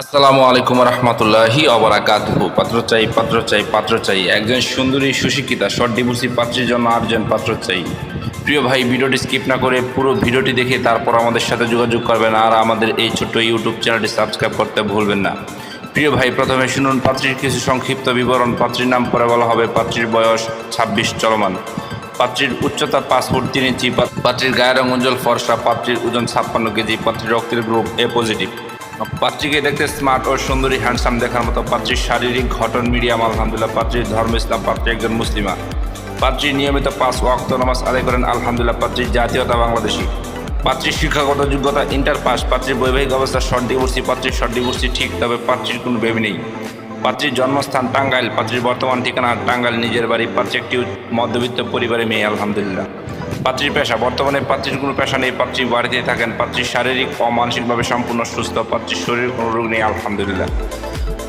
আসসালামু আলাইকুম রহমতুল্লাহি অবরাকাতহু পাত্র চাই পাত্র চাই পাত্র চাই। একজন সুন্দরী, সুশিক্ষিতা, শর্ট ডিভোর্সি পাত্রের জন্য আটজন পাত্র চাই। প্রিয় ভাই, ভিডিওটি স্কিপ না করে পুরো ভিডিওটি দেখে তারপর আমাদের সাথে যোগাযোগ করবেন আর আমাদের এই ছোট্ট ইউটিউব চ্যানেলটি সাবস্ক্রাইব করতে ভুলবেন না। প্রিয় ভাই, প্রথমে শুনুন পাত্রীর কিছু সংক্ষিপ্ত বিবরণ। পাত্রীর নাম পরে বলা হবে, পাত্রীর বয়স ছাব্বিশ চলমান। পাত্রীর উচ্চতা পাঁচ ফুট তিন ইঞ্চি, পাত্রীর গায়ের রং উজ্জ্বল ফর্সা, পাত্রীর ওজন ছাপ্পান্ন কেজি, পাত্রীর রক্তের গ্রুপ এ পজিটিভ। পাত্রীকে দেখতে স্মার্ট ও সুন্দরী হ্যান্ডসাম দেখার মতো পাত্রীর শারীরিক ঘটন, মিডিয়াম, আলহামদুলিল্লাহ, পাত্রীর ধর্ম ইসলাম, পাত্রী একজন মুসলিমা। পাত্রী নিয়মিত পাঁচ ওয়াক্ত নামাজ আদায় করেন, আলহামদুলিল্লাহ পাত্রীর জাতীয়তা বাংলাদেশী। পাত্রীর শিক্ষাগত যোগ্যতা ইন্টার পাস পাত্রীর বৈবাহিক অবস্থা শর্ট ডিভোর্সি পাত্রীর শর্ট ডিভোর্সি ঠিক, তবে পাত্রীর কোনো বেবি নেই। পাত্রীর জন্মস্থান টাঙ্গাইল, পাত্রীর বর্তমান ঠিকানা টাঙ্গাইল, নিজের বাড়ি, পাত্রী একটি মধ্যবিত্ত পরিবারে মেয়ে, আলহামদুলিল্লাহ। পাত্রীর পেশা, বর্তমানে পাত্রীর কোনো পেশা নেই, পাত্রী বাড়িতেই থাকেন পাত্রীর শারীরিক ও মানসিকভাবে সম্পূর্ণ সুস্থ, পাত্রীর শরীর কোনো রোগ নেই, আলহামদুলিল্লাহ।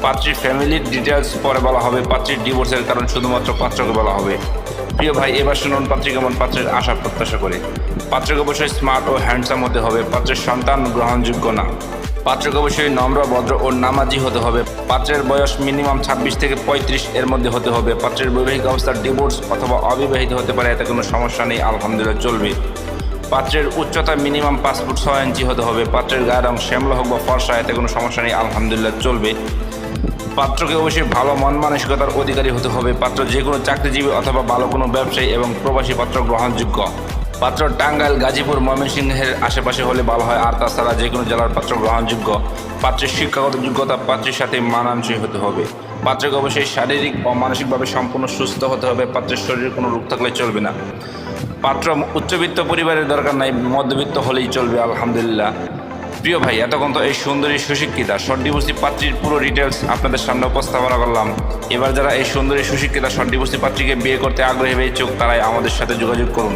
পাত্রীর ফ্যামিলির ডিটেলস পরে বলা হবে, পাত্রীর ডিভোর্সের কারণ শুধুমাত্র পাত্রকে বলা হবে। প্রিয় ভাই, এবার শুনুন পাত্রী কেমন, পাত্রের আশা প্রত্যাশা করে। পাত্রকে অবশ্যই স্মার্ট ও হ্যান্ডসাম হতে হবে, পাত্রের সন্তান গ্রহণযোগ্য না। পাত্রকে অবশ্যই নম্র, ভদ্র ও নামাজি হতে হবে। পাত্রের বয়স মিনিমাম ছাব্বিশ থেকে পঁয়ত্রিশ এর মধ্যে হতে হবে। পাত্রের বৈবাহিক অবস্থার ডিভোর্স অথবা অবিবাহিত হতে পারে, এতে কোনো সমস্যা নেই, আলহামদুলিল্লাহ চলবে। পাত্রের উচ্চতা মিনিমাম পাঁচ ফুট ছয় ইঞ্চি হতে হবে। পাত্রের গায়ের রং শ্যামলা হোক বা ফর্সা, এতে কোনো সমস্যা নেই, আলহামদুলিল্লাহ চলবে। পাত্রকে অবশ্যই ভালো মন মানসিকতার অধিকারী হতে হবে। পাত্র যে কোনো চাকরিজীবী অথবা ভালো কোনো ব্যবসায়ী এবং প্রবাসী পাত্র গ্রহণযোগ্য। পাত্র টাঙ্গাইল, গাজীপুর, ময়মনসিংহের আশেপাশে হলে ভালো হয়। আর তাছাড়া যে কোনো জেলার পাত্র গ্রহণযোগ্য। পাত্রের শিক্ষাগত যোগ্যতা পাত্রের সাথে মানানসই হতে হবে। পাত্রকে অবশ্যই শারীরিক ও মানসিকভাবে সম্পূর্ণ সুস্থ হতে হবে। পাত্রের শরীরে কোনো রোগ থাকলে চলবে না। পাত্র উচ্চবিত্ত পরিবারের দরকার নাই, মধ্যবিত্ত হলেই চলবে, আলহামদুলিল্লাহ। প্রিয় ভাই, এতক্ষণ তো এই সুন্দরী সুশিক্ষিতা শর্ট পাত্রীর পুরো ডিটেলস আপনাদের সামনে উপস্থাপনা করলাম। এবার যারা এই সুন্দরী সুশিক্ষিতা শর্ট পাত্রীকে বিয়ে করতে আগ্রহী হয়ে চোখ তারাই আমাদের সাথে যোগাযোগ করুন।